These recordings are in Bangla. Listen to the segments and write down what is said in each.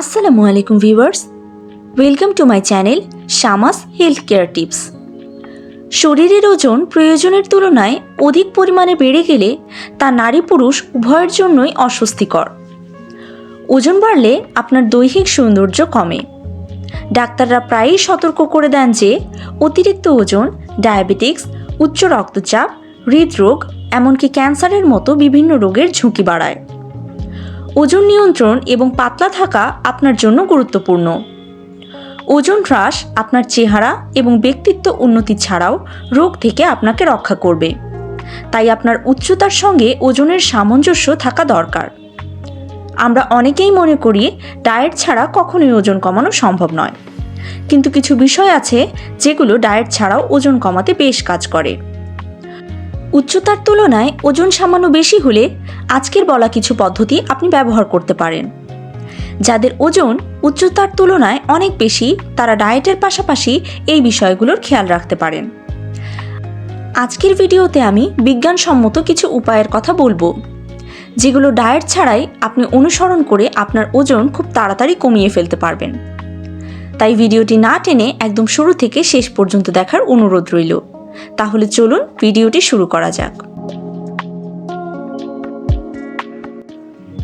আসসালামু আলাইকুম viewers. Welcome to my channel Shamas health care tips শরীরের ওজন প্রয়োজনের তুলনায় অধিক পরিমাণে বেড়ে গেলে তা নারী পুরুষ উভয়ের জন্যই অস্বস্তিকর। ওজন বাড়লে আপনার দৈহিক সৌন্দর্য কমে। ডাক্তাররা প্রায়ই সতর্ক করে দেন যে, অতিরিক্ত ওজন, ডায়াবেটিক্স, উচ্চ রক্তচাপ, হৃদরোগ, এমনকি ক্যান্সারের মতো বিভিন্ন রোগের ঝুঁকি বাড়ায়। ওজন নিয়ন্ত্রণ এবং পাতলা থাকা আপনার জন্য গুরুত্বপূর্ণ। ওজন হ্রাস আপনার চেহারা এবং ব্যক্তিত্ব উন্নতি ছাড়াও রোগ থেকে আপনাকে রক্ষা করবে। তাই আপনার উচ্চতার সঙ্গে ওজনের সামঞ্জস্য থাকা দরকার। আমরা অনেকেই মনে করি ডায়েট ছাড়া কখনোই ওজন কমানো সম্ভব নয়। কিন্তু কিছু বিষয় আছে যেগুলো ডায়েট ছাড়াও ওজন কমাতে বেশ কাজ করে। উচ্চতার তুলনায় ওজন সামান্য বেশি হলে আজকের বলা কিছু পদ্ধতি আপনি ব্যবহার করতে পারেন। যাদের ওজন উচ্চতার তুলনায় অনেক বেশি, তারা ডায়েটের পাশাপাশি এই বিষয়গুলোর খেয়াল রাখতে পারেন। আজকের ভিডিওতে আমি বিজ্ঞানসম্মত কিছু উপায়ের কথা বলব, যেগুলো ডায়েট ছাড়াই আপনি অনুসরণ করে আপনার ওজন খুব তাড়াতাড়ি কমিয়ে ফেলতে পারবেন। তাই ভিডিওটি না টেনে একদম শুরু থেকে শেষ পর্যন্ত দেখার অনুরোধ রইল। তাহলে চলুন ভিডিওটি শুরু করা যাক।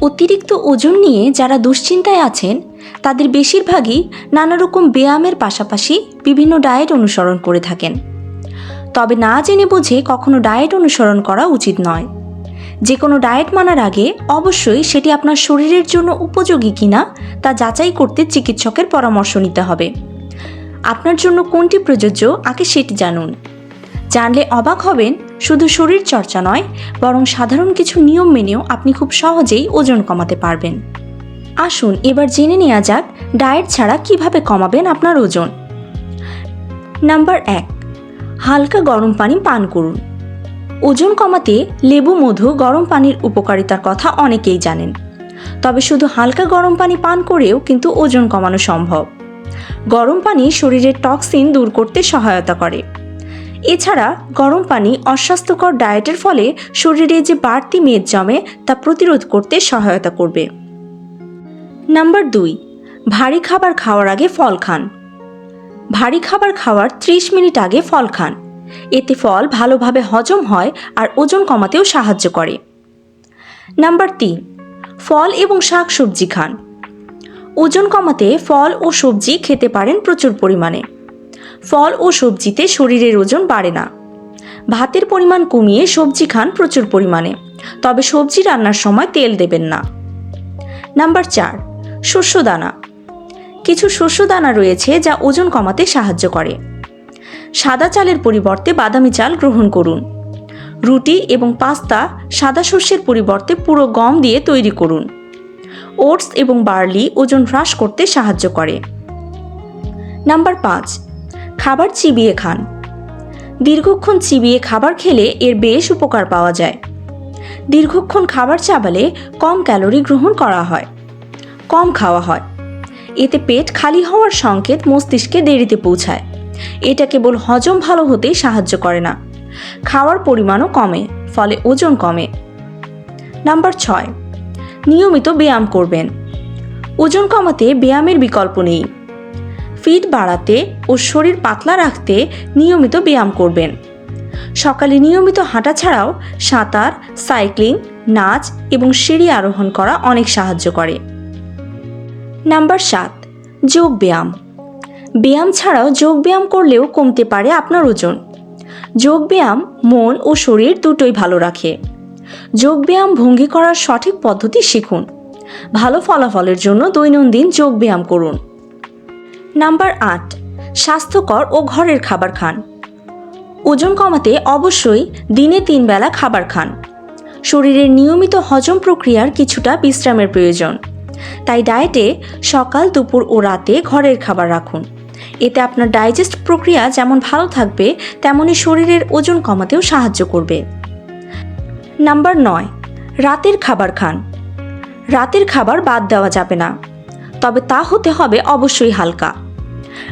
অতিরিক্ত ওজন নিয়ে যারা দুশ্চিন্তায় আছেন, তাদের বেশিরভাগই নানা রকম ব্যায়ামের পাশাপাশি বিভিন্ন ডায়েট অনুসরণ করে থাকেন। তবে না জেনে বুঝে কখনো ডায়েট অনুসরণ করা উচিত নয়। যে কোনো ডায়েট মানার আগে অবশ্যই সেটি আপনার শরীরের জন্য উপযোগী কিনা তা যাচাই করতে চিকিৎসকের পরামর্শ নিতে হবে। আপনার জন্য কোনটি প্রযোজ্য আগে সেটি জানুন। জানলে অবাক হবেন, শুধু শরীর চর্চা নয়, বরং সাধারণ কিছু নিয়ম মেনেও আপনি খুব সহজেই ওজন কমাতে পারবেন। আসুন, এবার জেনে নেওয়া যাক, ডায়েট ছাড়া কীভাবে কমাবেন আপনার ওজন। নাম্বার এক, হালকা গরম পানি পান করুন। ওজন কমাতে লেবু, মধু, গরম পানির উপকারিতার কথা অনেকেই জানেন। তবে শুধু হালকা গরম পানি পান করেও কিন্তু ওজন কমানো সম্ভব। গরম পানি শরীরের টক্সিন দূর করতে সহায়তা করে। এছাড়া গরম পানি অস্বাস্থ্যকর ডায়েটের ফলে শরীরে যে বাড়তি মেদ জমে তা প্রতিরোধ করতে সহায়তা করবে। নাম্বার দুই, ভারী খাবার খাওয়ার আগে ফল খান। ভারী খাবার খাওয়ার ত্রিশ মিনিট আগে ফল খান। এতে ফল ভালোভাবে হজম হয় আর ওজন কমাতেও সাহায্য করে। নাম্বার তিন, ফল এবং শাক সবজি খান। ওজন কমাতে ফল ও সবজি খেতে পারেন প্রচুর পরিমাণে। ফল ও সবজিতে শরীরের ওজন বাড়ে না। ভাতের পরিমাণ কমিয়ে সবজি খান প্রচুর পরিমাণে, তবে সবজি রান্নার সময় তেল দেবেন না। নাম্বার চার, শস্যদানা। কিছু শস্যদানা রয়েছে যা ওজন কমাতে সাহায্য করে। সাদা চালের পরিবর্তে বাদামি চাল গ্রহণ করুন। রুটি এবং পাস্তা সাদা শস্যের পরিবর্তে পুরো গম দিয়ে তৈরি করুন। ওটস এবং বার্লি ওজন হ্রাস করতে সাহায্য করে। নাম্বার পাঁচ খাবার চিবিয়ে খান। দীর্ঘক্ষণ চিবিয়ে খাবার খেলে এর বেশ উপকার পাওয়া যায়। দীর্ঘক্ষণ খাবার চাবালে কম ক্যালোরি গ্রহণ করা হয়, কম খাওয়া হয়। এতে পেট খালি হওয়ার সংকেত মস্তিষ্কে দেরিতে পৌঁছায়। এটা কেবল হজম ভালো হতেই সাহায্য করে না। খাওয়ার পরিমাণও কমে, ফলে ওজন কমে। নাম্বার ছয়, নিয়মিত ব্যায়াম করবেন। ওজন কমাতে ব্যায়ামের বিকল্প নেই। ফিট বাড়াতে ও শরীর পাতলা রাখতে নিয়মিত ব্যায়াম করবেন। সকালে নিয়মিত হাঁটা ছাড়াও সাঁতার, সাইক্লিং, নাচ এবং সিঁড়ি আরোহণ করা অনেক সাহায্য করে। নাম্বার সাত, যোগ ব্যায়াম। ব্যায়াম ছাড়াও যোগ ব্যায়াম করলেও কমতে পারে আপনার ওজন। যোগ ব্যায়াম মন ও শরীর দুটোই ভালো রাখে। যোগ ব্যায়াম ভঙ্গি করার সঠিক পদ্ধতি শিখুন। ভালো ফলাফলের জন্য দৈনন্দিন যোগ ব্যায়াম করুন। নাম্বার আট, স্বাস্থ্যকর ও ঘরের খাবার খান। ওজন কমাতে অবশ্যই দিনে তিন বেলা খাবার খান। শরীরের নিয়মিত হজম প্রক্রিয়ার কিছুটা বিশ্রামের প্রয়োজন। তাই ডায়েটে সকাল, দুপুর ও রাতে ঘরের খাবার রাখুন। এতে আপনার ডাইজেস্ট প্রক্রিয়া যেমন ভালো থাকবে তেমনই শরীরের ওজন কমাতেও সাহায্য করবে। নাম্বার নয়, রাতের খাবার খান। রাতের খাবার বাদ দেওয়া যাবে না। তবে তা হতে হবে অবশ্যই হালকা।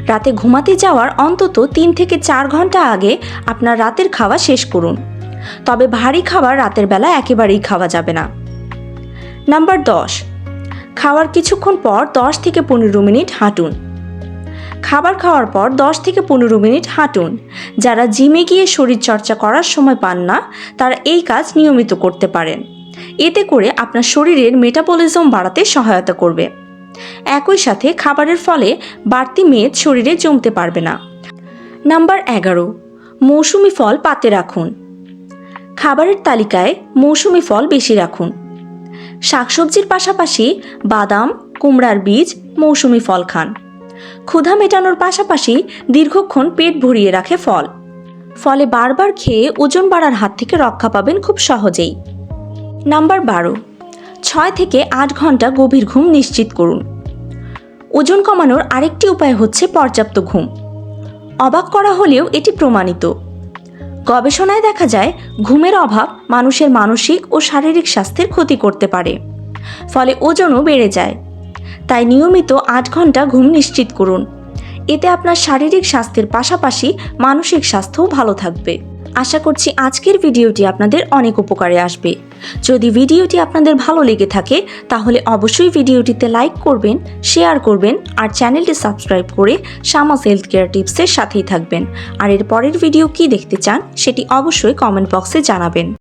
রাতে ঘুমাতে যাওয়ার অন্তত তিন থেকে চার ঘণ্টা আগে আপনার রাতের খাওয়া শেষ করুন। তবে ভারী খাবার রাতের বেলা একেবারেই খাওয়া যাবে না। নাম্বার দশ। খাওয়ার কিছুক্ষণ পর দশ থেকে পনেরো মিনিট হাঁটুন। খাবার খাওয়ার পর দশ থেকে পনেরো মিনিট হাঁটুন। যারা জিমে গিয়ে শরীরচর্চা করার সময় পান না, তারা এই কাজ নিয়মিত করতে পারেন। এতে করে আপনার শরীরের মেটাবলিজম বাড়াতে সহায়তা করবে। একই সাথে খাবারের ফলে বাড়তি মেদ শরীরে জমতে পারবে না। নাম্বার এগারো, মৌসুমি ফল পাতে রাখুন। খাবারের তালিকায় মৌসুমি ফল বেশি রাখুন। শাকসবজির পাশাপাশি বাদাম, কুমড়ার বীজ, মৌসুমি ফল খান। ক্ষুধা মেটানোর পাশাপাশি দীর্ঘক্ষণ পেট ভরিয়ে রাখে ফল। ফলে বারবার খেয়ে ওজন বাড়ার হাত থেকে রক্ষা পাবেন খুব সহজেই। নাম্বার বারো ছয় থেকে আট ঘণ্টা গভীর ঘুম নিশ্চিত করুন। ওজন কমানোর আরেকটি উপায় হচ্ছে পর্যাপ্ত ঘুম। অবাক করা হলেও এটি প্রমাণিত। গবেষণায় দেখা যায়, ঘুমের অভাব মানুষের মানসিক ও শারীরিক স্বাস্থ্যের ক্ষতি করতে পারে, ফলে ওজনও বেড়ে যায়। তাই নিয়মিত আট ঘণ্টা ঘুম নিশ্চিত করুন। এতে আপনার শারীরিক স্বাস্থ্যের পাশাপাশি মানসিক স্বাস্থ্যও ভালো থাকবে। আশা করছি আজকের ভিডিওটি আপনাদের অনেক উপকারে আসবে। যদি ভিডিওটি আপনাদের ভালো লেগে থাকে, তাহলে অবশ্যই ভিডিওটিতে লাইক করবেন শেয়ার করবেন, আর চ্যানেলটি সাবস্ক্রাইব করে শামাস হেলথ কেয়ার টিপসের সাথেই থাকবেন। আর এর পরের ভিডিও কি দেখতে চান, সেটি অবশ্যই কমেন্ট বক্সে জানাবেন।